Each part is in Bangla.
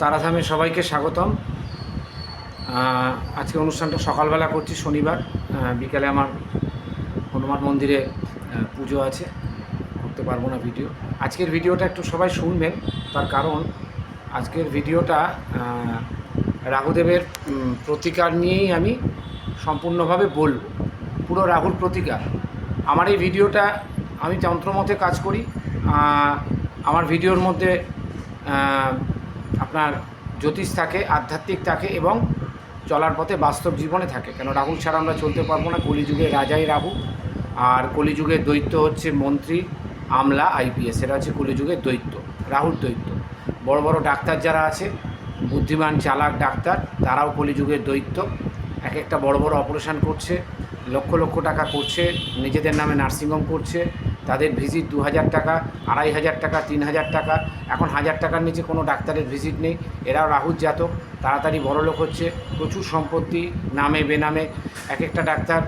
তারাধামে সবাইকে স্বাগতম। আজকে অনুষ্ঠানটা সকালবেলা করছি, শনিবার। বিকালে আমার হনুমান মন্দিরে পুজো আছে। করতে পারব না ভিডিও। আজকের ভিডিওটা একটু সবাই শুনবেন, তার কারণ আজকের ভিডিওটা রাহুদেবের প্রতিকার নিয়েই আমি সম্পূর্ণভাবে বলব। পুরো রাহুর প্রতিকার। আমার এই ভিডিওটা আমি যন্ত্রমতে কাজ করি। আমার ভিডিওর মধ্যে আপনার জ্যোতিষ থাকে, আধ্যাত্মিক থাকে এবং চলার পথে বাস্তব জীবনে থাকে। কেন রাহুল ছাড়া আমরা চলতে পারব না? কলিযুগে রাজাই রাহু। আর কলিযুগের দৈত্য হচ্ছে মন্ত্রী আমলা আইপিএস এরা হচ্ছে কলিযুগের দৈত্য, রাহুল দৈত্য। বড় বড় ডাক্তার যারা আছে, বুদ্ধিমান, চালাক ডাক্তার, তারাও কলিযুগের দৈত্য। এক একটা বড় বড় অপারেশন করছে, লক্ষ লক্ষ টাকা করছে, নিজেদের নামে নার্সিংহোম করছে তাদের ভিজিট দু হাজার টাকা, আড়াই হাজার টাকা, তিন হাজার টাকা। এখন হাজার টাকার নিচে কোনো ডাক্তারের ভিজিট নেই। এরাও রাহুল জাতক, তাড়াতাড়ি বড়লোক হচ্ছে, প্রচুর সম্পত্তি, নামে, বেনামে। এক একটা ডাক্তার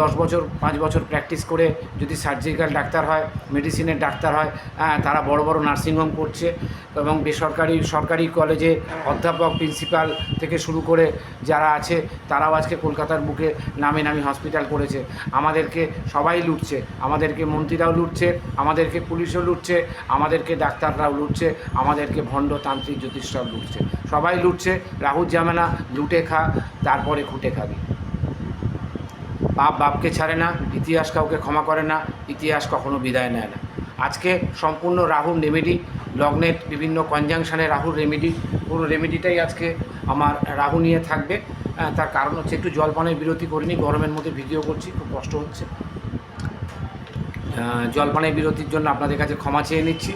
দশ বছর পাঁচ বছর প্র্যাকটিস করে যদি সার্জিক্যাল ডাক্তার হয় মেডিসিনের ডাক্তার হয় হ্যাঁ, তারা বড় বড় নার্সিংহোম করছে এবং বেসরকারি সরকারি কলেজে অধ্যাপক প্রিন্সিপাল থেকে শুরু করে যারা আছে তারাও আজকে কলকাতার বুকে নামে নামি হসপিটাল করেছে। আমাদেরকে সবাই লুটছে। আমাদেরকে মন্ত্রীরাও লুটছে আমাদেরকে পুলিশও লুটছে আমাদেরকে ডাক্তাররাও লুটছে আমাদেরকে ভণ্ড তান্ত্রিক জ্যোতিষরাও লুটছে। সবাই লুটছে রাহুল জামেনা লুটে খা তারপরে খুঁটে খাবি। বাপ বাপকে ছাড়ে না, ইতিহাস কাউকে ক্ষমা করে না, ইতিহাস কখনো বিদায় নেয় না। আজকে সম্পূর্ণ রাহুর রেমেডি লগ্নের বিভিন্ন কনজাংশনে রাহুর রেমেডি পুরো রেমেডিটাই আজকে আমার রাহু নিয়ে থাকবে। তার কারণ হচ্ছে একটু জলপানের বিরতি করিনি গরমের মধ্যে ভিডিও করছি, খুব কষ্ট হচ্ছে। জলপানের বিরতির জন্য আপনাদের কাছে ক্ষমা চেয়ে নিচ্ছি।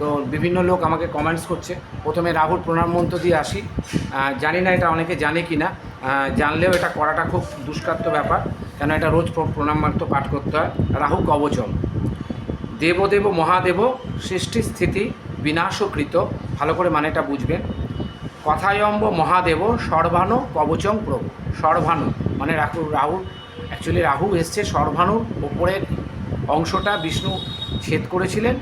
তো বিভিন্ন লোক আমাকে কমেন্টস করছে। প্রথমে রাহুল প্রণাম মন্ত্র দিয়ে আসি। জানি না এটা অনেকে জানে কি না জানলেও এটা করাটা খুব দুষ্কার্ত ব্যাপার। কেন এটা রোজ প্র- প্রণাম মন্ত্র পাঠ করতে হয়। রাহু কবচম দেবদেব মহাদেব সৃষ্টি স্থিতি বিনাশকৃত। ভালো করে মানেটা বুঝবেন। কথায়ম্ব মহাদেব সর্বাণু কবচং প্রভু। সর্বাণু মানে রাহু রাহু। অ্যাকচুয়ালি রাহু এসছে সর্বাণুর ওপরের অংশটা বিষ্ণু ছেদ করেছিলেন।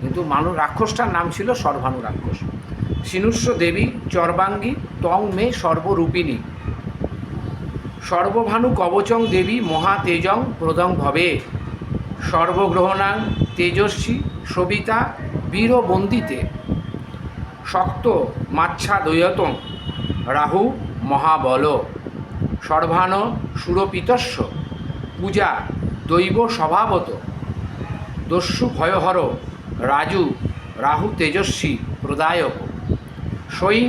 কিন্তু মানুষ রাক্ষসটার নাম ছিল সর্বাণু রাক্ষস। সিনুস্য দেবী, চর্বাঙ্গী, তং মে সর্বরূপিণী। সর্বভানু কবচং দেবী মহা তেজং প্রদং ভবে। সর্বগ্রহণাং তেজস্বী সবিতা বীরবন্দিতে। শক্ত মাচ্ছাদয়তং রাহু মহাবল। সর্বাণ সুরপিতস্য পূজা দৈব স্বভাবত। দস্যু ভয়হর রাজু রাহু তেজস্বী প্রদায়ক। সৈং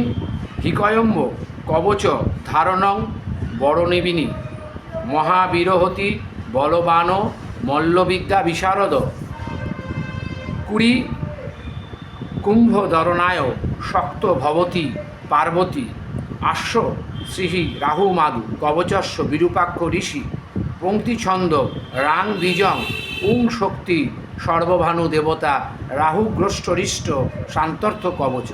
হিকয়ম্ব কবচ ধারণং বড়নিবিনী মহাবীরহতি বলবান মল্লবিদ্যা বিশারদ। কুড়ি কুম্ভধরণায় শক্ত ভবতী পার্বতী। আশ্ব শ্রীহি রাহু মাদু কবচস্য বিরূপাক্ষ ঋষি। পঙ্ক্তিছন্দ রাং বীজং উং শক্তি সর্বভানু দেবতা রাহুগ্রষ্টরিষ্ট শান্তর্থ কবচ।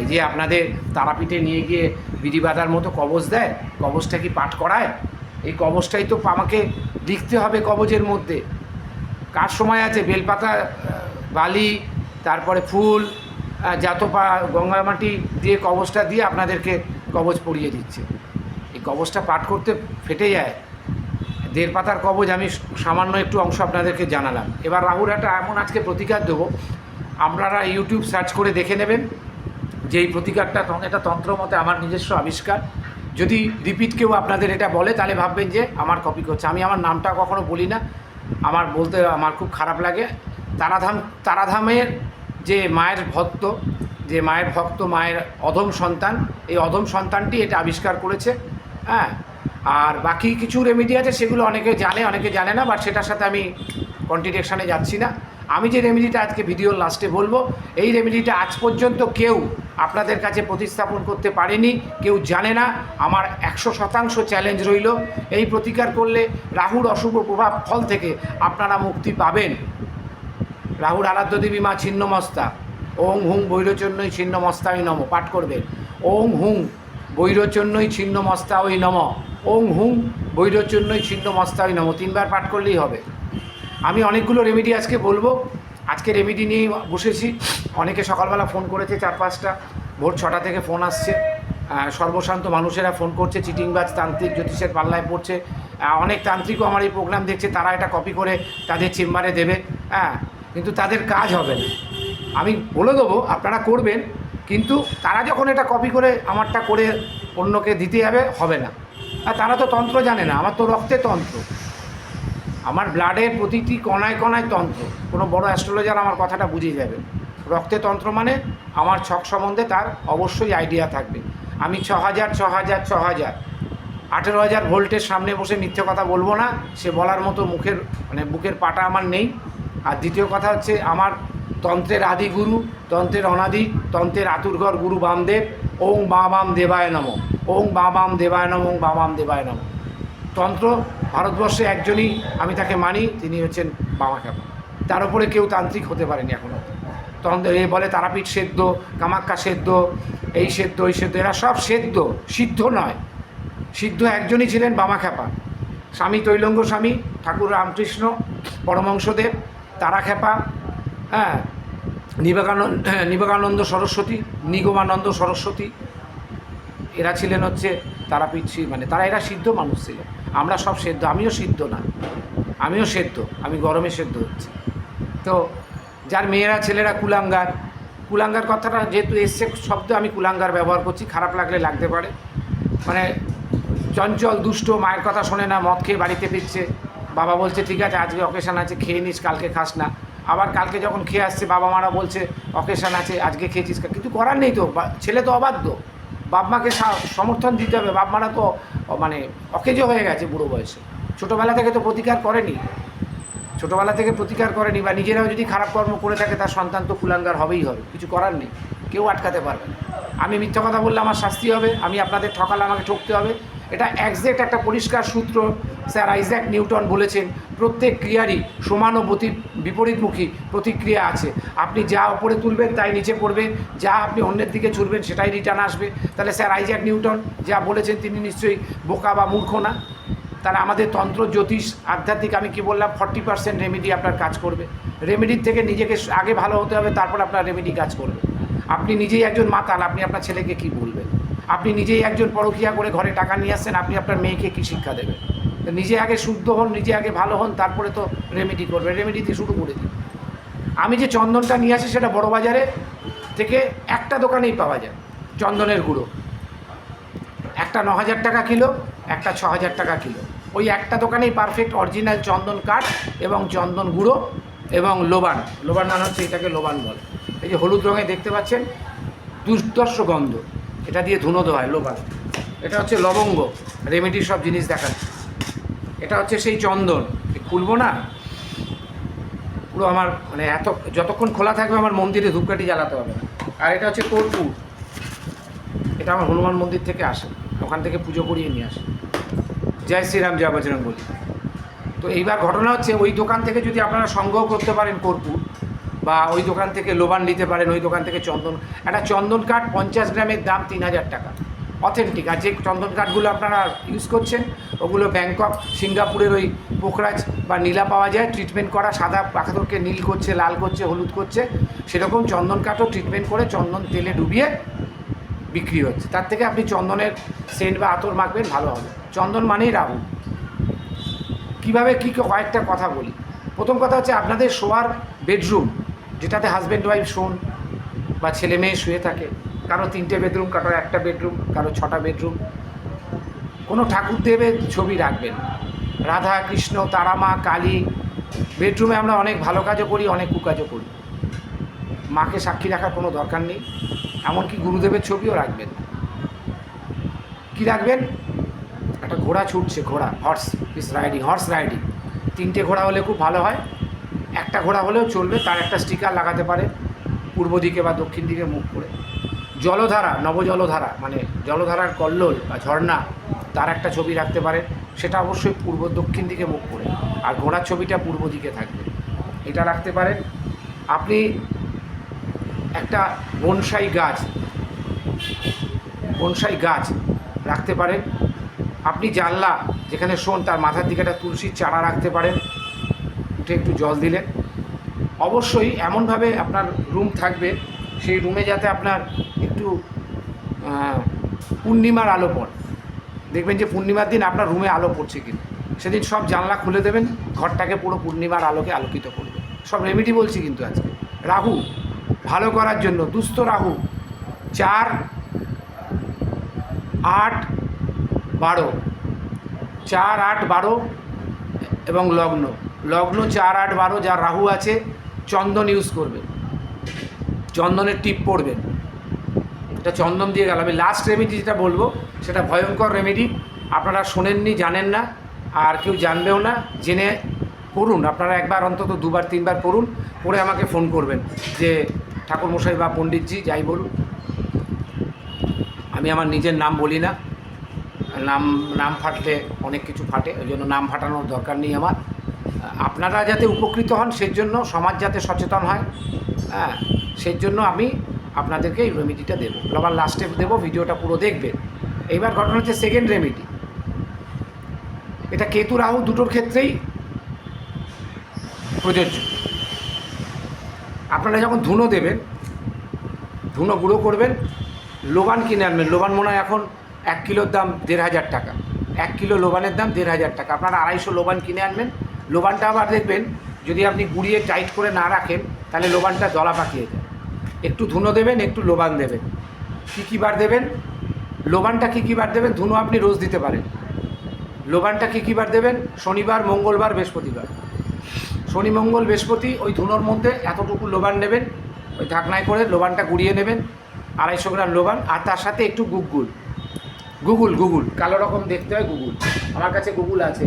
এই যে আপনাদের তারাপীঠে নিয়ে গিয়ে বিধিবাধার মতো কবচ দেয় কবচটা কি পাঠ করায়? এই কবচটাই তো আমাকে লিখতে হবে কবচের মধ্যে। কার সময় আছে? বেলপাতা বালি তারপরে ফুল আহ, জাতপা গঙ্গা মাটি দিয়ে কবচটা দিয়ে আপনাদেরকে কবচ পরিয়ে দিচ্ছে। এই কবচটা পাঠ করতে ফেটে যায়। দেড় পাতার কবচ আমি সামান্য একটু অংশ আপনাদেরকে জানালাম। এবার রাহুর একটা এমন আজকে প্রতিকার দেবো। আপনারা ইউটিউব সার্চ করে দেখে নেবেন। যে এই প্রতিকারটা এটা তন্ত্র মতে আমার নিজস্ব আবিষ্কার। যদি রিপিট কেউ আপনাদের এটা বলে, তাহলে ভাববেন যে আমার কপি করছে। আমি আমার নামটা কখনো বলি না। আমার বলতে আমার খুব খারাপ লাগে। তারাধাম, তারাধামের যে মায়ের ভক্ত, যে মায়ের ভক্ত, মায়ের অধম সন্তান, এই অধম সন্তানটি এটা আবিষ্কার করেছে। হ্যাঁ? আর বাকি কিছু রেমিডি আছে, সেগুলো অনেকে জানে অনেকে জানে না বাট সেটার সাথে আমি কন্টিডিকশানে যাচ্ছি না। আমি যে রেমেডিটা আজকে ভিডিওর লাস্টে বলব, এই রেমেডিটা আজ পর্যন্ত কেউ আপনাদের কাছে প্রতিস্থাপন করতে পারেনি, কেউ জানে না। আমার একশো শতাংশ চ্যালেঞ্জ রইল। এই প্রতিকার করলে রাহুর অশুভ প্রভাব ফল থেকে আপনারা মুক্তি পাবেন। রাহুর আরাধ্য দেবী মা ছিন্নমস্তা। ওং হুং বৈরচন্যই ছিন্নমস্তাই নম। পাঠ করবেন। ওং হুং বৈরচন্যই ছিন্নমস্তা ওই নম। ওং হুং বৈরচন্যই ছিন্নমস্তাই নম। তিনবার পাঠ করলেই হবে। আমি অনেকগুলো রেমেডি আজকে বলব। আজকে রেমেডি নিয়ে বসেছি। অনেকে সকালবেলা ফোন করেছে চার পাঁচটা। ভোর ছটা থেকে ফোন আসছে। সর্বশান্ত মানুষেরা ফোন করছে। চিটিংবাজ তান্ত্রিক জ্যোতিষের পাল্লায় পড়ছে। অনেক তান্ত্রিকও আমার এই প্রোগ্রাম দেখছে। তারা এটা কপি করে তাদের চেম্বারে দেবে। হ্যাঁ কিন্তু তাদের কাজ হবে না। আমি বলে দেবো, আপনারা করবেন, কিন্তু তারা যখন এটা কপি করে আমারটা করে অন্যকে দিতে যাবে, হবে না। আর তারা তো তন্ত্র জানে না। আমার তো রক্তে তন্ত্র। আমার ব্লাডের প্রতিটি কণায় কণায় তন্ত্র। কোনো বড় অ্যাস্ট্রোলজার আমার কথাটা বুঝিয়ে যাবে রক্তে তন্ত্র মানে আমার ছক সম্বন্ধে তার অবশ্যই আইডিয়া থাকবে। আমি ছ হাজার ছ হাজার ছ হাজার আঠেরো হাজার ভোল্টের সামনে বসে মিথ্যে কথা বলব না। সে বলার মতো মুখের মানে বুকের পাটা আমার নেই। আর দ্বিতীয় কথা হচ্ছে আমার তন্ত্রের আদি গুরু, তন্ত্রের অনাদি, তন্ত্রের আতুরঘর গুরু বামদেব। ওং বা বাম দেবায় নম। ওং বা বাম দেবায় নম, ওং বা বাম দেবায় নম। তন্ত্র, ভারতবর্ষে একজনই আমি তাকে মানি, তিনি হচ্ছেন বামা কাপা তার উপরে কেউ তান্ত্রিক হতে পারেনি এখনও তন্ত্র, এ বলে তারাপীঠ সেদ্ধ, কামাক্কা সেদ্ধ, এই সেদ্ধ এই সেদ্ধ, এরা সব সেদ্ধ, সিদ্ধ নয়। সিদ্ধ একজনই ছিলেন বামা খ্যাপা। স্বামী তৈলঙ্গ স্বামী, ঠাকুর রামকৃষ্ণ পরমংশদেব তারা খ্যাপা হ্যাঁ নিবেকানন্দ নিবেকানন্দ সরস্বতী, নিগমানন্দ সরস্বতী। এরা ছিলেন হচ্ছে তারাপীঠ মানে তারা, এরা সিদ্ধ মানুষ ছিলেন। আমরা সব সেদ্ধ, আমিও সিদ্ধ না। আমিও সেদ্ধ, আমি গরমে সেদ্ধ হচ্ছি। তো যার মেয়েরা, ছেলেরা কুলাঙ্গার কুলাঙ্গার কথাটা যেহেতু এসছে, শব্দ আমি কুলাঙ্গার ব্যবহার করছি, খারাপ লাগলে লাগতে পারে। মানে চঞ্চল, দুষ্ট, মায়ের কথা শোনে না, মদ খেয়ে বাড়িতে ফিরছে। বাবা বলছে, ঠিক আছে, আজকে অকেশান আছে, খেয়ে নিস, কালকে খাস না। আবার কালকে যখন খেয়ে আসছে বাবা মারা বলছে অকেশান আছে, আজকে খেয়েছিস কিছু করার নেই তো ছেলে তো অবাধ্য। বাপ মাকে সমর্থন দিতে হবে। বাপ মারা তো মানে অকেজো হয়ে গেছে বুড়ো বয়সে। ছোটোবেলা থেকে তো প্রতিকার করেনি। ছোটোবেলা থেকে প্রতিকার করেনি বা নিজেরাও যদি খারাপ কর্ম করে থাকে, তার সন্তান তো কুলাঙ্গার হবেই হবে। কিছু করার নেই। কেউ আটকাতে পারবে আমি মিথ্যা কথা বললে আমার শাস্তি হবে। আমি আপনাদের ঠকালে আমাকে ঠকতে হবে। এটা একজ্যাক্ট একটা পরিষ্কার সূত্র। স্যার আইজ্যাক নিউটন বলেছেন, প্রত্যেক ক্রিয়ারই সমান বিপরীতমুখী প্রতিক্রিয়া আছে। আপনি যা উপরে তুলবেন তাই নিচে পড়বে যা আপনি অন্যের দিকে ছুটবেন সেটাই রিটার্ন আসবে। তাহলে স্যার আইজ্যাক নিউটন যা বলেছেন তিনি নিশ্চয়ই বোকা বা মূর্খ না। তাহলে আমাদের তন্ত্র, জ্যোতিষ, আধ্যাত্মিক, আমি কি বললাম ফর্টি পার্সেন্ট রেমেডি আপনার কাজ করবে। রেমেডির থেকে নিজেকে আগে ভালো হতে হবে, তারপর আপনার রেমেডি কাজ করবে। আপনি নিজেই একজন মাতাল, আপনি আপনার ছেলেকে কি বলবেন? আপনি নিজেই একজন পরকিয়া করে ঘরে টাকা নিয়ে আসছেন, আপনি আপনার মেয়েকে কি শিক্ষা দেবেন? নিজে আগে শুদ্ধ হন, নিজে আগে ভালো হন, তারপরে তো রেমেডি করবে। রেমেডি দিয়ে শুরু করে দিন। আমি যে চন্দনটা নিয়ে আসি সেটা বড় বাজারে থেকে একটা দোকানেই পাওয়া যায়, চন্দনের গুঁড়ো। একটা ন হাজার টাকা কিলো, একটা ছ হাজার টাকা কিলো। ওই একটা দোকানেই পারফেক্ট অরিজিনাল চন্দন কাঠ এবং চন্দন গুঁড়ো এবং লোবান। লোবান নাম হচ্ছে এটাকে লোবান বলে। এই যে হলুদ রঙে দেখতে পাচ্ছেন দুর্দর্শ গন্ধ। এটা দিয়ে ধুনো দেওয়া হয় লোবান। এটা হচ্ছে লবঙ্গ। রেমেডির সব জিনিস দেখাচ্ছে। এটা হচ্ছে সেই চন্দন। খুলবো না? পুরো আমার মানে এত, যতক্ষণ খোলা থাকবে আমার মন্দিরে ধূপকাঠি জ্বালাতে হবে আর এটা হচ্ছে কর্পূর। এটা আমার হনুমান মন্দির থেকে আসে। ওখান থেকে পুজো করিয়ে নিয়ে আসে। জয় শ্রীরাম, জয় বজরং বলি। তো এইবার ঘটনা হচ্ছে, ওই দোকান থেকে যদি আপনারা সংগ্রহ করতে পারেন কর্পূর, বা ওই দোকান থেকে লোবান নিতে পারেন, ওই দোকান থেকে চন্দন, একটা চন্দন কাঠ পঞ্চাশ গ্রামের দাম তিন হাজার টাকা। অথেন্টিক আর যে চন্দন কাঠগুলো আপনারা ইউজ করছেন, ওগুলো ব্যাংকক, সিঙ্গাপুরের ওই পোখরাজ বা নীলা পাওয়া যায়। ট্রিটমেন্ট করা সাদা পাথরকে নীল করছে, লাল করছে, হলুদ করছে, সেরকম চন্দন কাঠও ট্রিটমেন্ট করে চন্দন তেলে ডুবিয়ে বিক্রি হচ্ছে। তার থেকে আপনি চন্দনের সেন্ট বা আতর মাখবেন, ভালো হবে। চন্দন মানেই রাহু। কীভাবে কী কয়েকটা কথা বলি? প্রথম কথা হচ্ছে আপনাদের শোয়ার বেডরুম যেটাতে হাজব্যান্ড ওয়াইফ শোন বা ছেলে মেয়ে শুয়ে থাকে কারও তিনটে বেডরুম, কারও একটা বেডরুম, কারও ছটা বেডরুম। কোনো ঠাকুর দেবের ছবি রাখবেন রাধা, কৃষ্ণ তারামা কালী, বেডরুমে আমরা অনেক ভালো কাজও করি, অনেক কুকাজও করি। মাকে সাক্ষী রাখার কোনো দরকার নেই, এমনকি গুরুদেবের ছবিও রাখবেন কি রাখবেন? একটা ঘোড়া ছুটছে, ঘোড়া horse is riding horse riding তিনটে ঘোড়া হলে খুব ভালো হয়। একটা ঘোড়া হলেও চলবে, তার একটা স্টিকার লাগাতে পারে, পূর্ব দিকে বা দক্ষিণ দিকে মুখ করে। জলধারা, নবজলধারা মানে জলধারার কল্লোল বা ঝর্ণা, তার একটা ছবি রাখতে পারে। সেটা অবশ্যই পূর্ব দক্ষিণ দিকে মুখ করে আর ঘোড়ার ছবিটা পূর্ব দিকে থাকবে। এটা রাখতে পারেন আপনি একটা বনসাই গাছ বনসাই গাছ রাখতে পারেন। আপনি জানলা যেখানে শোন, তার মাথার দিকে একটা তুলসীর চারা রাখতে পারেন। উঠে একটু জল দিলেন। অবশ্যই এমনভাবে আপনার রুম থাকবে সেই রুমে যাতে আপনার একটু পূর্ণিমার আলো পড়ে। দেখবেন যে পূর্ণিমার দিন আপনার রুমে আলো পড়ছে কিন্তু সেদিন সব জানলা খুলে দেবেন, ঘরটাকে পুরো পূর্ণিমার আলোকে আলোকিত করবে সব রেমেডি বলছি কিন্তু আজকে। রাহু, ভালো করার জন্য, দুস্থ রাহু, চার, আট, বারো। চার, আট, বারো এবং লগ্ন। লগ্ন, চার, আট, বারো, যার রাহু আছে, চন্দন ইউজ করবে চন্দনের টিপ পড়বেন। এটা চন্দন দিয়ে গেল। আমি লাস্ট রেমেডি যেটা বলব, সেটা ভয়ঙ্কর রেমেডি আপনারা শোনেননি, জানেন না, আর কেউ জানবেও না, জেনে করুন আপনারা একবার অন্তত দুবার, তিনবার করুন করে আমাকে ফোন করবেন যে, ঠাকুরমশাই বা পণ্ডিতজি, যাই বলুন আমি আমার নিজের নাম বলি না। নাম নাম ফাটলে অনেক কিছু ফাটে, ওই জন্য নাম ফাটানোর দরকার নেই আমার। আপনারা যাতে উপকৃত হন সেই জন্য সমাজ যাতে সচেতন হয়। হ্যাঁ। সেই জন্য আমি আপনাদেরকে এই রেমিডিটা দেবো। আবার লাস্টে দেবো ভিডিওটা পুরো দেখবেন। এইবার ঘটনা হচ্ছে সেকেন্ড রেমিডি এটা কেতু রাহু দুটোর ক্ষেত্রেই প্রযোজ্য। আপনারা যখন ধুনো দেবেন, ধুনো গুঁড়ো করবেন, লোবান কিনে আনবেন। লোবান মনে হয় এখন এক কিলোর দাম দেড় হাজার টাকা। এক কিলো লোবানের দাম দেড় হাজার টাকা। আপনারা আড়াইশো লোবান কিনে আনবেন। লোবানটা আবার দেখবেন, যদি আপনি গুঁড়িয়ে টাইট করে না রাখেন, তাহলে লোবানটা দলা পাকিয়ে যায়। একটু ধুনো দেবেন, একটু লোবান দেবেন। কী কী বার দেবেন? লোবানটা কী কী বার দেবেন? ধুনো আপনি রোজ দিতে পারেন। লোবানটা কী কী বার দেবেন? শনিবার, মঙ্গলবার, বৃহস্পতিবার। শনি, মঙ্গল, বৃহস্পতি, ওই ধুনোর মধ্যে এতটুকু লোবান নেবেন, ওই ঢাকনায় করে লোবানটা গুড়িয়ে নেবেন, আড়াইশো গ্রাম লোবান, আর তার সাথে একটু গুগুল গুগল গুগল কালো রকম দেখতে হয় গুগল আমার কাছে গুগল আছে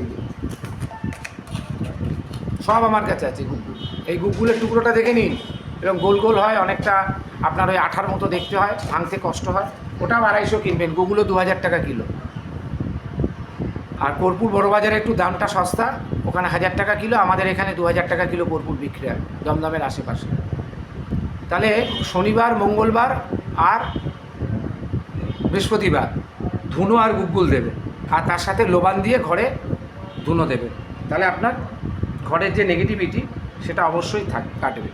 সব আমার কাছে আছে গুগল এই গুগলের টুকরোটা দেখে নিন। এবং গোল গোল হয়, অনেকটা আপনার ওই আঠার মতো দেখতে হয়, ভাঙতে কষ্ট হয়। ওটাও আড়াইশো কিনবেন গুগলও দু হাজার টাকা কিলো। আর কর্পূর বড় বাজারে একটু দামটা সস্তা, ওখানে হাজার টাকা কিলো, আমাদের এখানে দু হাজার টাকা কিলো কর্পূর বিক্রি হয়, দমদমের আশেপাশে। তাহলে শনিবার, মঙ্গলবার আর বৃহস্পতিবার ধুনো আর গুগল দেবে, আর তার সাথে লোবান দিয়ে ঘরে ধুনো দেবে। তাহলে আপনার ঘরের যে নেগেটিভিটি সেটা অবশ্যই থাক কাটবে।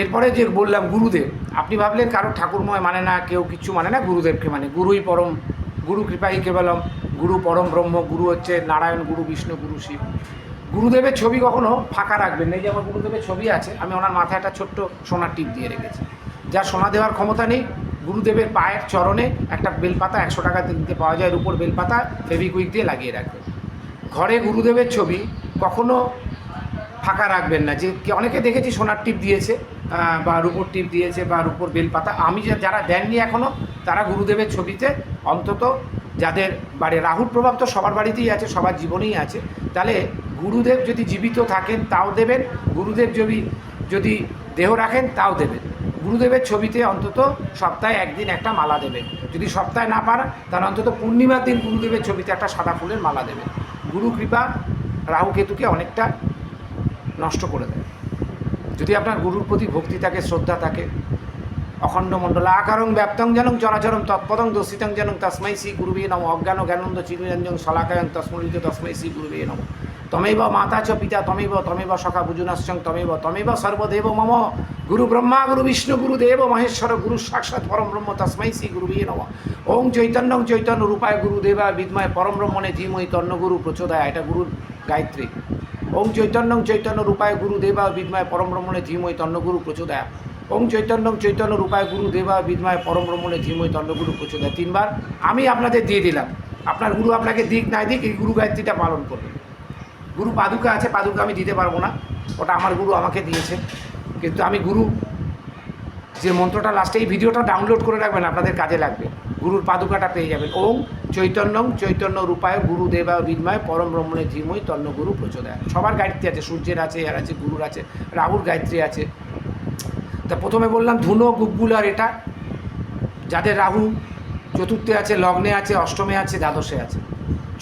এরপরে যে বললাম গুরুদেব, আপনি ভাবলেন কারও ঠাকুরময় মানে না, কেউ কিচ্ছু মানে না, গুরুদেবকে মানে। গুরুই পরম, গুরু কৃপাই কেবলম, গুরু পরম ব্রহ্ম, গুরু হচ্ছে নারায়ণ, গুরু বিষ্ণু, গুরু শিব। গুরুদেবের ছবি কখনো ফাঁকা রাখবেন এই যে আমার গুরুদেবের ছবি আছে, আমি ওনার মাথায় একটা ছোট্ট সোনার টিপ দিয়ে রেখেছি। যার সোনা দেওয়ার ক্ষমতা নেই, গুরুদেবের পায়ের চরণে একটা বেলপাতা একশো টাকা দিতে পাওয়া যায়, এর উপর বেলপাতা ফেভিকুইক দিয়ে লাগিয়ে রাখবেন। ঘরে গুরুদেবের ছবি কখনো ফাঁকা রাখবেন না, যে অনেকে দেখেছি সোনার টিপ দিয়েছে বা রূপোর টিপ দিয়েছে বা রূপোর বেলপাতা। আমি যা- যারা দেননি এখনও তারা গুরুদেবের ছবিতে অন্তত যাদের বাড়ি রাহুর প্রভাব তো সবার বাড়িতেই আছে, সবার জীবনেই আছে, তাহলে গুরুদেব যদি জীবিত থাকেন, তাও দেবেন। গুরুদেব যদি যদি দেহ রাখেন, তাও দেবেন। গুরুদেবের ছবিতে অন্তত সপ্তাহে একদিন একটা মালা দেবেন। যদি সপ্তাহে না পারেন তাহলে অন্তত পূর্ণিমার দিন গুরুদেবের ছবিতে একটা সাদা ফুলের মালা দেবেন। গুরু কৃপা রাহু কেতুকে অনেকটা নষ্ট করে দেয়। যদি আপনার গুরুর প্রতি ভক্তি থাকে, শ্রদ্ধা থাকে, অখণ্ড মণ্ডল আকারং ব্যাপ্তং জনং চরাচরম তৎপদং দোষিতং জনং তস্মৈ শ্রী গুরুবে নম। অজ্ঞান জ্ঞানন্দ চিরঞ্জন শলাকায়ং তস্মলিত তস্মৈ শ্রী গুরুবে নম। তমেব মাতা চ পিতা, তমেব তমেব সখা বুজুনাশ্চং তমেব তমেব সর্বদেব মম। গুরু ব্রহ্মা, গুরু বিষ্ণু, গুরু দেব মহেশ্বর, গুরু সাক্ষাৎ পরম ব্রহ্ম তস্মৈ শ্রী গুরুবে নম। ওং চৈতন্যং চৈতন্য রূপায় গুরু দেবা বিদ্ময় পরম ব্রহ্মণে ধীমই তন্ন গুরু প্রচোদয় এটা গুরুর গায়ত্রী। ওং চৈতন্যং চৈতন্য রূপায় গুরু দেবা বিদ্ময় পরম ব্রহ্মণে ধীমই তন্ন গুরু প্রচোদয়। ওং চৈতন্যং চৈতন্য রূপায় গুরু দেবা বিদ্ময় পরম ব্রহ্মণে ধীমই তন্ন গুরু প্রচোদয়। তিনবার আমি আপনাদের দিয়ে দিলাম। আপনার গুরু আপনাকে দিক নাই দিক এই গুরু গায়ত্রীটা পালন করবে। গুরু পাদুকা আছে, পাদুকা আমি দিতে পারব না। ওটা আমার গুরু আমাকে দিয়েছে। কিন্তু আমি গুরু, যে মন্ত্রটা লাস্টে এই ভিডিওটা ডাউনলোড করে রাখবেন, আপনাদের কাজে লাগবে। গুরুর পাদুকাটা পেয়ে যাবেন। ওম চৈতন্যং, চৈতন্য রূপায় গুরু দেবা বিদ্ময় পরম ব্রহ্মণে ধীমই তন্ন গুরু প্রচোদয় সবার গায়ত্রী আছে, সূর্যের আছে, এর আছে, গুরুর আছে, রাহুর গায়ত্রী আছে। তা প্রথমে বললাম ধুনো, গুগগুল আর এটা, যাদের রাহু চতুর্থে আছে, লগ্নে আছে, অষ্টমে আছে, দ্বাদশে আছে।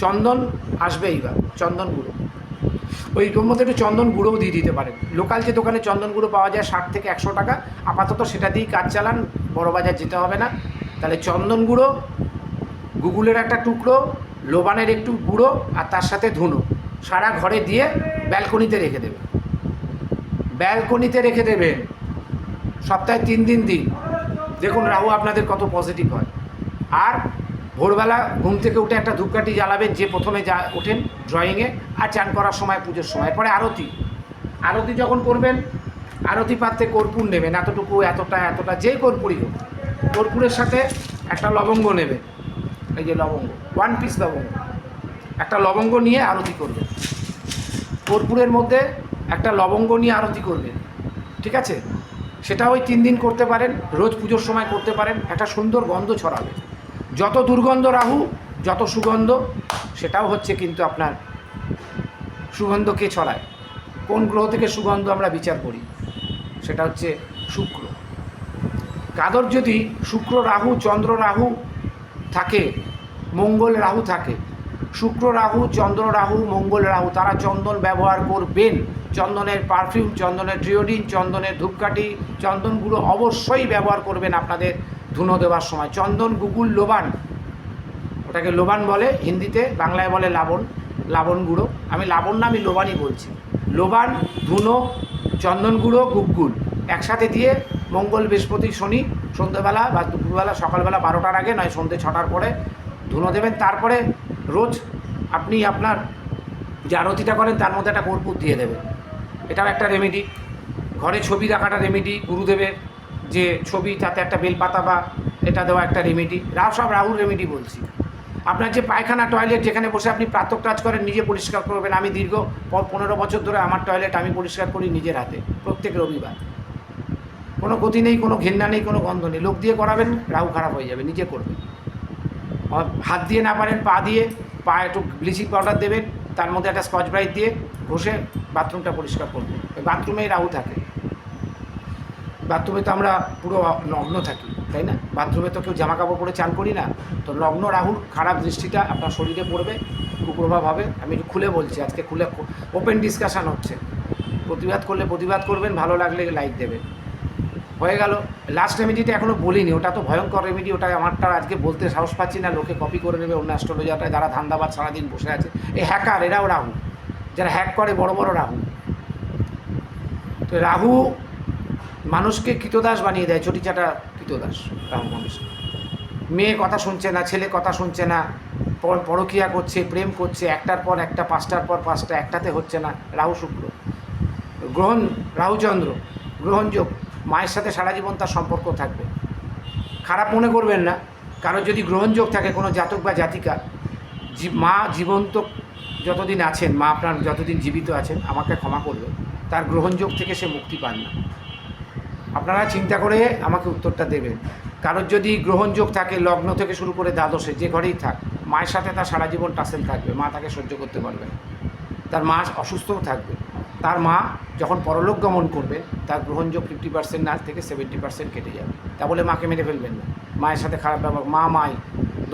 চন্দন আসবে এইবার, চন্দন গুঁড়ো। ওই মধ্যে একটু চন্দন গুঁড়োও দিয়ে দিতে পারেন। লোকাল যে দোকানে চন্দন গুঁড়ো পাওয়া যায় ষাট থেকে একশো টাকা, আপাতত সেটা দিয়েই কাজ চালান বড় বাজার যেতে হবে না। তাহলে চন্দন গুঁড়ো গুগলের একটা টুকরো, লোবানের একটু গুঁড়ো আর তার সাথে ধুনো। সারা ঘরে দিয়ে ব্যালকনিতে রেখে দেবেন ব্যালকনিতে রেখে দেবেন সপ্তাহে তিন দিন দিন। দেখুন রাহু, আপনাদের কত পজিটিভ হয়। আর ভোরবেলা ঘুম থেকে উঠে একটা ধূপকাঠি জ্বালাবেন, যে প্রথমে যা ওঠেন ড্রয়িংয়ে আর চান করার সময় পুজোর সময়। এরপরে আরতি। আরতি যখন করবেন, আরতি পাত্রে কর্পূর নেবেন, এতটুকু, এতটা এতটা, যে কর্পূরই হোক। কর্পূরের সাথে একটা লবঙ্গ নেবেন। এই যে লবঙ্গ ওয়ান পিস লবঙ্গ। একটা লবঙ্গ নিয়ে আরতি করবেন কর্পূরের মধ্যে একটা লবঙ্গ নিয়ে আরতি করবেন ঠিক আছে? সেটা ওই তিন দিন করতে পারেন, রোজ পুজোর সময় করতে পারেন, একটা সুন্দর গন্ধ ছড়াবে। যত দুর্গন্ধ রাহু, যত সুগন্ধ, সেটাও হচ্ছে কিন্তু আপনার সুগন্ধ কে ছড়ায়। কোন গ্রহ থেকে সুগন্ধ আমরা বিচার করি? সেটা হচ্ছে শুক্র। কাদর যদি শুক্র রাহু, চন্দ্র রাহু থাকে, মঙ্গল রাহু থাকে। শুক্র রাহু, চন্দ্র রাহু, মঙ্গল রাহু, তারা চন্দন ব্যবহার করবেন। চন্দনের পারফিউম চন্দনের ট্রিওডিন চন্দনের ধূপকাঠি, চন্দনগুলো অবশ্যই ব্যবহার করবেন আপনাদের ধুনো দেওয়ার সময়। চন্দন গুগুল লোবান, ওটাকে লোবান বলে হিন্দিতে, বাংলায় বলে লাবণ লাবণ গুঁড়ো। আমি লাবণ না, আমি লোবানই বলছি। লোবান, ধুনো, চন্দন গুঁড়ো, গুগুল। একসাথে দিয়ে মঙ্গল বৃহস্পতি শনি সন্ধ্যেবেলা বা দুপুরবেলা, সকালবেলা বারোটার আগে, নয় সন্ধ্যে ছটার পরে ধুনো দেবেন। তারপরে রোজ আপনি আপনার যে আরতিটা করেন, তার মধ্যে একটা কর্পূর দিয়ে দেবেন। এটাও একটা রেমেডি ঘরে ছবি রাখাটা রেমেডি গুরুদেবের যে ছবি, তাতে একটা বেলপাতা বা এটা দেওয়া একটা রেমেডি রাহু সব রাহুর রেমেডি বলছি। আপনার যে পায়খানা টয়লেট যেখানে বসে আপনি প্রাতক কাজ করেন, নিজে পরিষ্কার করবেন। আমি দীর্ঘ পনেরো বছর ধরে আমার টয়লেট আমি পরিষ্কার করি নিজের হাতে, প্রত্যেক রবিবার। কোনো গতি নেই, কোনো ঘেন্না নেই, কোনো গন্ধ নেই। লোক দিয়ে করাবেন, রাহু খারাপ হয়ে যাবে, নিজে করবেন। হাত দিয়ে না পারেন, পা দিয়ে, পা একটু ব্লিচিং পাউডার দেবেন, তার মধ্যে একটা স্কচ ব্রাইট দিয়ে ঘষে বাথরুমটা পরিষ্কার করবেন। বাথরুমেই রাহু থাকে। বাথরুমে তো আমরা পুরো নগ্ন থাকি, তাই না? বাথরুমে তো কেউ জামা কাপড় পরে চান করি না। তো নগ্ন রাহুর খারাপ দৃষ্টিটা আপনার শরীরে পড়বে, কুপ্রভাব হবে। আমি একটু খুলে বলছি, আজকে খুলে ওপেন ডিসকাশান হচ্ছে। প্রতিবাদ করলে প্রতিবাদ করবেন, ভালো লাগলে লাইক দেবেন। হয়ে গেল। লাস্ট রেমেডিটা এখনও বলিনি, ওটা তো ভয়ঙ্কর রেমেডি ওটা আমারটা আজকে বলতে সাহস পাচ্ছি না, লোকে কপি করে নেবে অন্য অ্যাস্ট্রোলজারটায় যারা ধান্দাবাদ সারাদিন বসে আছে। এই হ্যাকার এরাও রাহু, যারা হ্যাক করে বড় বড় রাহু। তো রাহু মানুষকে কৃতদাস বানিয়ে দেয়, চটিচাটা কৃতদাস, রাহু মানুষকে মেয়ে কথা শুনছে না, ছেলে কথা শুনছে না, পর- পরকীয়া করছে, প্রেম করছে, একটার পর একটা, পাঁচটার পর পাঁচটা, একটাতে হচ্ছে না, রাহু শুক্র। গ্রহণ রাহুচন্দ্র গ্রহণযোগ মায়ের সাথে সারা জীবন তার সম্পর্ক থাকবে। খারাপ মনে করবেন না। কারও যদি গ্রহণযোগ থাকে কোনো জাতক বা জাতিকা মা জীবন্ত যতদিন আছেন, মা আপনার যতদিন জীবিত আছেন, আমাকে ক্ষমা করবে তার গ্রহণযোগ থেকে সে মুক্তি পান না। আপনারা চিন্তা করে আমাকে উত্তরটা দেবেন। কারোর যদি গ্রহণযোগ থাকে, লগ্ন থেকে শুরু করে দ্বাদশে, যে ঘরেই থাক, মায়ের সাথে তার সারা জীবন টাসেল থাকবে, মা তাকে সহ্য করতে পারবে তার মা অসুস্থও থাকবে। তার মা যখন পরলোক গমন করবে, তার গ্রহণযোগ ফিফটি পার্সেন্ট না, থেকে সেভেন্টি পার্সেন্ট কেটে যাবে। তা বলে মাকে মেরে ফেলবেন না। মায়ের সাথে খারাপ ব্যবহার, মা মাই,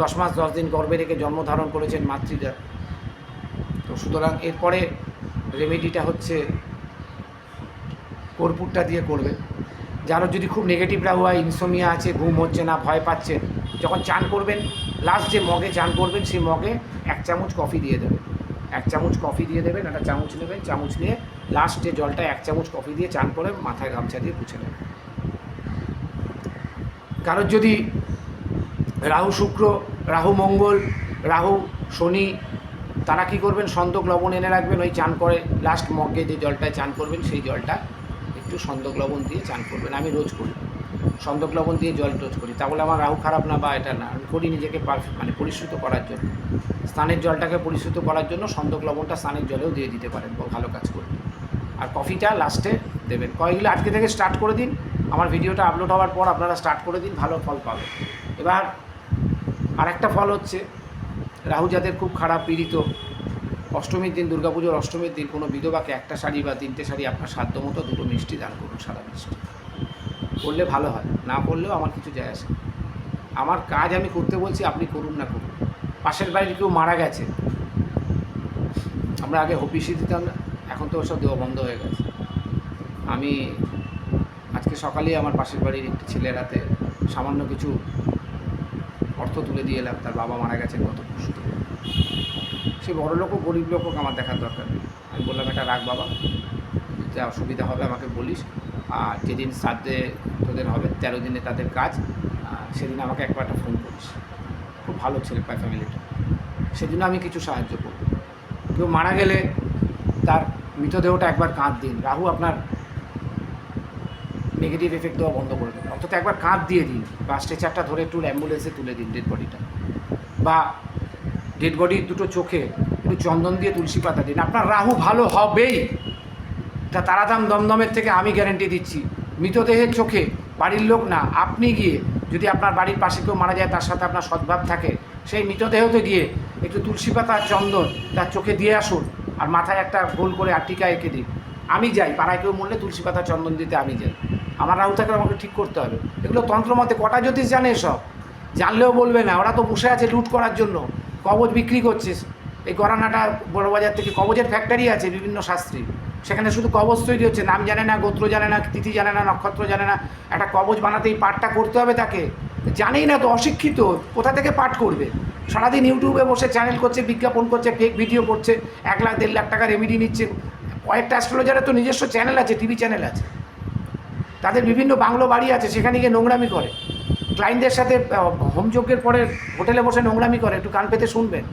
দশ মাস দশ দিন গর্ভে রেখে জন্ম ধারণ করেছেন মাতৃদা। তো সুতরাং এরপরে রেমেডিটা হচ্ছে কর্পূরটা দিয়ে করবে। যারও যদি খুব নেগেটিভ রাহু হয় ইনসোমিয়া আছে, ঘুম হচ্ছে না, ভয় পাচ্ছেন, যখন চান করবেন লাস্ট যে মগে চান করবেন, সেই মগে এক চামচ কফি দিয়ে দেবেন। এক চামচ কফি দিয়ে দেবেন, একটা চামচ নেবেন, চামচ নিয়ে লাস্ট জলটা এক চামচ কফি দিয়ে চান করে মাথায় গামছা দিয়ে পুছে নেবেন কারোর যদি রাহু শুক্র, রাহু মঙ্গল, রাহু শনি, তারা কী করবেন? সন্দক লবণ এনে রাখবেন, ওই চান করে লাস্ট মগ্গে যে জলটায় চান করবেন, সেই জলটা একটু সন্দক লবণ দিয়ে চান করবেন। আমি রোজ করি। সন্দক লবণ দিয়ে জল রোজ করি। তাহলে আমার রাহু খারাপ না বা এটা না। আমি করি নিজেকে মানে পরিশ্রুত করার জন্য। স্নানের জলটাকে পরিশ্রুত করার জন্য সন্দক লবণটা স্নানের জলেও দিয়ে দিতে পারেন ভালো কাজ করবে আর কফিটা লাস্টে দেবেন। কয়েকগুলো আজকে থেকে স্টার্ট করে দিন। আমার ভিডিওটা আপলোড হওয়ার পর আপনারা স্টার্ট করে দিন, ভালো ফল পাবে এবার আরেকটা ফল হচ্ছে, রাহু যাদের খুব খারাপ পীড়িত, অষ্টমীর দিন, দুর্গাপুজোর অষ্টমীর দিন, কোনো বিধবাকে একটা শাড়ি বা তিনটে শাড়ি আপনার সাধ্য মতো দুটো মিষ্টি দান করুন সারা মিষ্টি। করলে ভালো হয়, না করলেও আমার কিছু যায় আসে আমার কাজ আমি করতে বলছি, আপনি করুন না করুন। পাশের বাড়ির কেউ মারা গেছে। আমরা আগে হপিসি দিতাম না, এখন তো ওসব দেওয়া বন্ধ হয়ে গেছে। আমি আজকে সকালেই আমার পাশের বাড়ির একটি ছেলের হাতে সামান্য কিছু অর্থ তুলে দিয়ে এলাম, তার বাবা মারা গেছেন গত পরশু সে বড় লোক গরিব লোক আমার দেখার দরকার নেই। আমি বললাম, এটা রাখ বাবা, যা অসুবিধা হবে আমাকে বলিস। যেদিন শ্রাদ্ধে তোদের হবে, তেরো দিনে তাদের কাজ সেদিন আমাকে একবার একটা ফোন করিস। খুব ভালো ছেলে পায় ফ্যামিলিটা সেদিন আমি কিছু সাহায্য করব। কেউ মারা গেলে তার মৃতদেহটা একবার কাঁধ দিন। রাহু আপনার নেগেটিভ এফেক্ট দেওয়া বন্ধ করে দেবে। অন্তত একবার কাঁধ দিয়ে দিন। বা স্ট্রেচারটা ধরে একটু অ্যাম্বুলেন্সে তুলে দিন ডেড বডিটা বা ডেড বডির দুটো চোখে একটু চন্দন দিয়ে তুলসী পাতা দিন। আপনার রাহু ভালো হবেই। তা তারাদাম দমদমের থেকে আমি গ্যারেন্টি দিচ্ছি। মৃতদেহের চোখে, বাড়ির লোক না, আপনি গিয়ে যদি আপনার বাড়ির পাশে কেউ মারা যায়, তার সাথে আপনার সদ্ভাব থাকে, সেই মৃতদেহতে গিয়ে একটু তুলসী পাতা চন্দন তার চোখে দিয়ে আসুন আর মাথায় একটা গোল করে আটিকা এঁকে দিন। আমি যাই, পাড়ায় কেউ মরলে তুলসী পাতা চন্দন দিতে আমি যাই। আমার রাহু থাকলে আমাকে ঠিক করতে হবে। এগুলো তন্ত্রমতে কটা জ্যোতিষ জানে সব জানলেও বলবে না, ওরা তো বসে আছে লুট করার জন্য। কবচ বিক্রি করছে এই গরানাটা বড়বাজার থেকে কবচের ফ্যাক্টরি আছে, বিভিন্ন শাস্ত্রী। সেখানে শুধু কবচ তৈরি হচ্ছে, নাম জানে না, গোত্র জানে না, তিথি জানে না, নক্ষত্র জানে না, একটা কবচ বানাতেই পাঠটা করতে হবে তাকে। জানেই না তো, অশিক্ষিত, কোথা থেকে পাঠ করবে? সারাদিন ইউটিউবে বসে চ্যানেল করছে, বিজ্ঞাপন করছে ফেক ভিডিও করছে, এক লাখ, দেড় লাখ টাকা রেমিডি নিচ্ছে। কয়েকটা অ্যাস্ট্রোলজারের তো নিজস্ব চ্যানেল আছে টিভি চ্যানেল আছে। তাদের বিভিন্ন বাংলো বাড়ি আছে, সেখানে গিয়ে নোংরামি করে। ক্লায়েন্টদের সাথে হোমযজ্ঞের পরে হোটেলে বসে নোংরামি করে, একটু কান পেতে শুনবেন।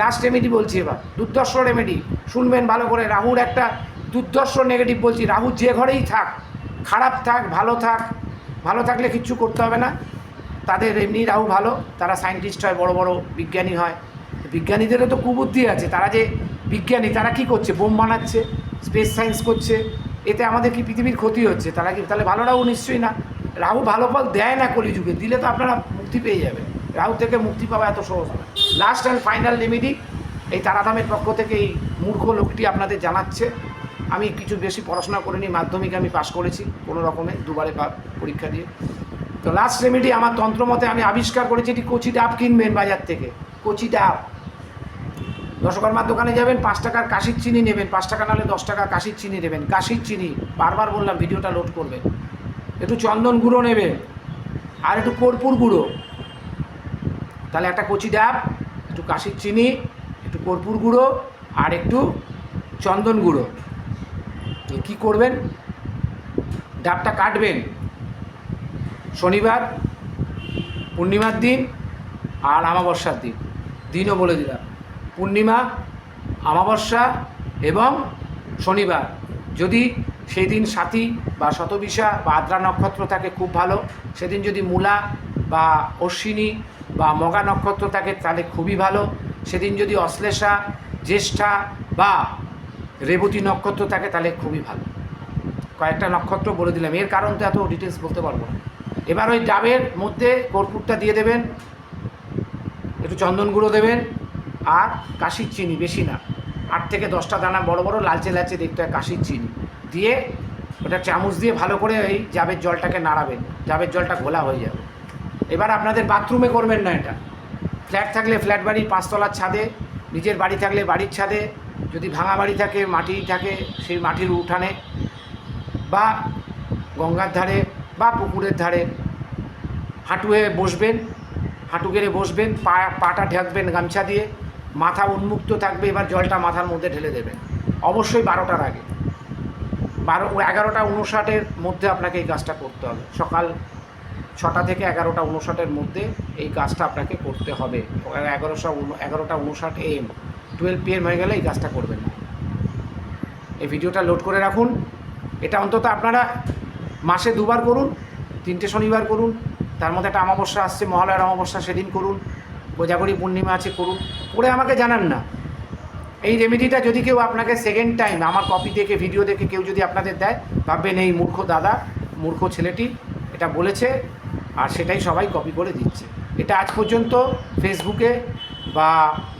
লাস্ট রেমেডি বলছি এবার, দুর্দর্শ রেমেডি শুনবেন ভালো করে, রাহুর একটা দুর্দর্শ নেগেটিভ বলছি, রাহু যে ঘরেই থাক, খারাপ থাক, ভালো থাক, ভালো থাকলে কিচ্ছু করতে হবে না। তাদের এমনি রাহু ভালো, তারা সায়েন্টিস্ট হয়, বড় বড় বিজ্ঞানী হয়। বিজ্ঞানীদেরও তো কুবুদ্ধি আছে, তারা যে বিজ্ঞানী, তারা কি করছে? বোম বানাচ্ছে স্পেস সায়েন্স করছে, এতে আমাদের কি পৃথিবীর ক্ষতি হচ্ছে? তারা কি, তাহলে ভালো রাহু নিশ্চয়ই না। রাহু ভালো ফল দেয় না কলিযুগে, দিলে তো আপনারা মুক্তি পেয়ে যাবেন। রাহু থেকে মুক্তি পাওয়া এত সহজ না। লাস্ট অ্যান্ড ফাইনাল রেমেডি এই তারাধামের পক্ষ থেকে এই মূর্খ লোকটি আপনাদের জানাচ্ছে। আমি কিছু বেশি পড়াশোনা করিনি, মাধ্যমিক আমি পাশ করেছি, কোনো রকমে দুবারে পরীক্ষা দিয়ে। তো লাস্ট রেমেডি আমার তন্ত্রমতে আমি আবিষ্কার করেছি এটি কচি ডাব কিনবেন বাজার থেকে, কচি ডাব। দশকর্মার দোকানে যাবেন, পাঁচ টাকার কাশির চিনি নেবেন, পাঁচ টাকা নাহলে দশ টাকা কাশির চিনি নেবেন, কাশির চিনি, বারবার বললাম ভিডিওটা লোড করবেন। একটু চন্দন গুঁড়ো নেবেন, আর একটু কর্পূর গুঁড়ো। তাহলে একটা কচি ডাব, একটু কাশির চিনি, একটু কর্পূর গুঁড়ো, আর একটু চন্দন গুঁড়ো। কী করবেন? ডাবটা কাটবেন। শনিবার, পূর্ণিমার দিন আর আমাবস্যার দিন। দিনও বলে দিলাম। পূর্ণিমা আমাবস্যা এবং শনিবার। যদি সেই দিন সাথী বা শতবিশা বা আদ্রা নক্ষত্র থাকে, খুব ভালো। সেদিন যদি মূলা বা অশ্বিনী বা মগা নক্ষত্র থাকে, তাহলে খুবই ভালো। সেদিন যদি অশ্লেষা, জ্যেষ্ঠা বা রেবতী নক্ষত্র থাকে তাহলে খুবই ভালো। কয়েকটা নক্ষত্র বলে দিলাম, এর কারণ তো এত ডিটেলস বলতে পারব না। এবার ওই ডাবের মধ্যে কর্পূরটা দিয়ে দেবেন, একটু চন্দন গুঁড়ো দেবেন, আর কাশির চিনি, বেশি না। আট থেকে দশটা দানা বড় বড়, লালচে লালচে দেখতে হয় কাশির চিনি। দিয়ে ওটা চামচ দিয়ে ভালো করে এই জাবের জলটাকে নাড়াবেন জাবের জলটা ঘোলা হয়ে যাবে। এবার আপনাদের বাথরুমে করবেন না এটা। ফ্ল্যাট থাকলে ফ্ল্যাট বাড়ির পাঁচতলার ছাদে, নিজের বাড়ি থাকলে বাড়ির ছাদে যদি ভাঙা বাড়ি থাকে, মাটি থাকে, সেই মাটির উঠানে বা গঙ্গার ধারে বা পুকুরের ধারে হাঁটুয়ে বসবেন, হাঁটু গেড়ে বসবেন, পা, পাটা ঢাকবেন গামছা দিয়ে, মাথা উন্মুক্ত থাকবে, এবার জলটা মাথার মধ্যে ঢেলে দেবেন। অবশ্যই বারোটার আগে। বারো এগারোটা উনষাটের মধ্যে আপনাকে এই কাজটা করতে হবে। সকাল ছটা থেকে এগারোটা উনষাটের মধ্যে এই কাজটা আপনাকে করতে হবে। এগারোশো এগারোটা উনষাট এম। টুয়েলভ পিএম হয়ে গেলে এই কাজটা করবেন। এই ভিডিওটা লোড করে রাখুন। এটা অন্তত আপনারা মাসে দুবার করুন, তিনটে শনিবার করুন, তার মধ্যে একটা অমাবস্যা আসছে, মহালয়ার অমাবস্যা সেদিন করুন, কোজাগরী পূর্ণিমা আছে করুন। করে আমাকে জানান না। এই রেমেডিটা যদি কেউ আপনাকে সেকেন্ড টাইম আমার কপি দেখে ভিডিও দেখে কেউ যদি আপনাদের দেয়, ভাববেন এই মূর্খ দাদা, মূর্খ ছেলেটি এটা বলেছে আর সেটাই সবাই কপি করে দিচ্ছে। এটা আজ পর্যন্ত ফেসবুকে বা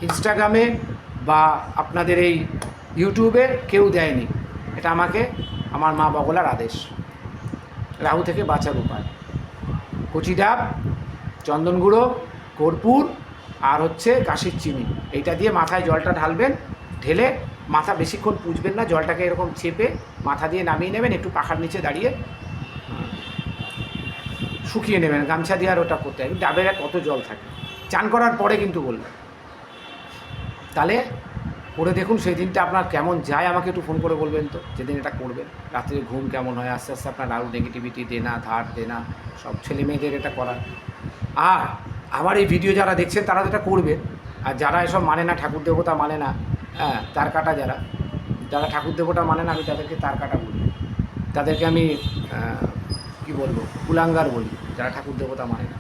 ইনস্টাগ্রামে বা আপনাদের এই ইউটিউবে কেউ দেয়নি। এটা আমাকে, আমার মা বগলার আদেশ। রাহু থেকে বাঁচার উপায়। কচি ডাব, চন্দন গুঁড়ো, কর্পূর আর হচ্ছে কাশির চিনি। এইটা দিয়ে মাথায় জলটা ঢালবেন, ঢেলে মাথা বেশিক্ষণ পুজবেন না, জলটাকে এরকম চেপে মাথা দিয়ে নামিয়ে নেবেন, একটু পাখার নিচে দাঁড়িয়ে শুকিয়ে নেবেন, গামছা দিয়ে আর ওটা করতে হবে ডাবের কত জল থাকে। চান করার পরে কিন্তু বলবেন। তাহলে করে দেখুন সেই দিনটা আপনার কেমন যায়, আমাকে একটু ফোন করে বলবেন তো, যেদিন এটা করবেন। রাত্রে ঘুম কেমন হয়, আস্তে আস্তে আপনার আরও নেগেটিভিটি দেনা, ধার দেনা, সব ছেলে মেয়েদের এটা করার। আর আমার এই ভিডিও যারা দেখছেন, তারা এটা করবেন আর যারা এসব মানে না, ঠাকুর দেবতা মানে না হ্যাঁ তার কাটা যারা যারা ঠাকুর দেবতা মানে না, আমি তাদেরকে তার কাটা বলি। তাদেরকে আমি কি বলব, কুলাঙ্গার বলি, যারা ঠাকুর দেবতা মানে না।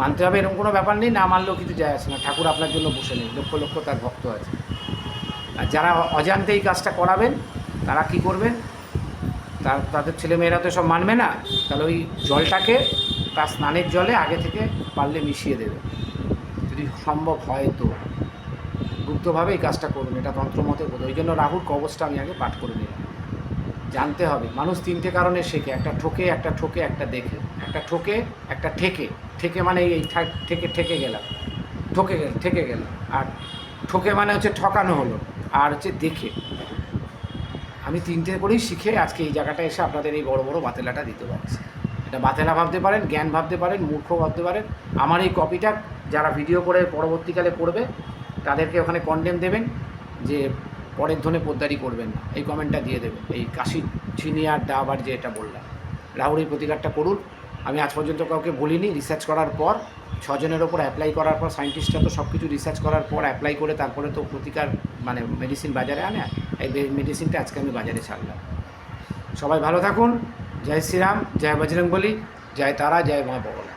মানতে হবে এরকম কোনো ব্যাপার নেই, না মানলেও কিছু যায় আসে না। ঠাকুর আপনার জন্য বসে নেই, লক্ষ লক্ষ তার ভক্ত আছে। আর যারা অজান্তে এই কাজটা করাবেন, তারা কি করবেন? তার তাদের ছেলেমেয়েরা তো সব মানবে না, তাহলে ওই জলটাকে তার স্নানের জলে আগে থেকে পারলে মিশিয়ে দেবে। যদি সম্ভব হয় তো। গুপ্তভাবে এই কাজটা করুন, এটা তন্ত্রমতে বোধ ওই জন্য রাহুর কবচটা আমি আগে পাঠ করে নিলাম। জানতে হবে। মানুষ তিনটে কারণে শেখে, একটা ঠোকে একটা ঠোকে, একটা দেখে। একটা ঠোকে, একটা ঠেকে। ঠেকে মানে এই ঠেকে ঠেকে গেলাম। ঠকে গেল ঠেকে গেল আর ঠোকে মানে হচ্ছে ঠকানো হলো, আর হচ্ছে দেখে। আমি তিনটে করেই শিখে আজকে এই জায়গাটা এসে আপনাদের এই বড় বড় বাতেলাটা দিতে পারছি। এটা বাতেলা ভাবতে পারেন, জ্ঞান ভাবতে পারেন, মূর্খ ভাবতে পারেন। আমার এই কপিটা যারা ভিডিও করে, পরবর্তীকালে পড়বে তাদেরকে ওখানে কন্ডেম দেবেন যে পরের ধনে পোদ্দারি করবেন না। এই কমেন্টটা দিয়ে দেবেন। এই কাশি চিনি আর ডাব আর যে এটা বললাম। রাহুল এই প্রতিকারটা করুন। আমি আজ পর্যন্ত কাউকে বলিনি। রিসার্চ করার পর, ছজনের ওপর অ্যাপ্লাই করার পর সায়েন্টিস্টরা তো সব কিছু রিসার্চ করার পর অ্যাপ্লাই করে তারপরে তো প্রতিকার মানে মেডিসিন বাজারে আনে। এই মেডিসিনটা আজকে আমি বাজারে ছাড়লাম। সবাই ভালো থাকুন। জয় শ্রীরাম, জয় বজরং বলি জয় তারা, জয় মা বগলা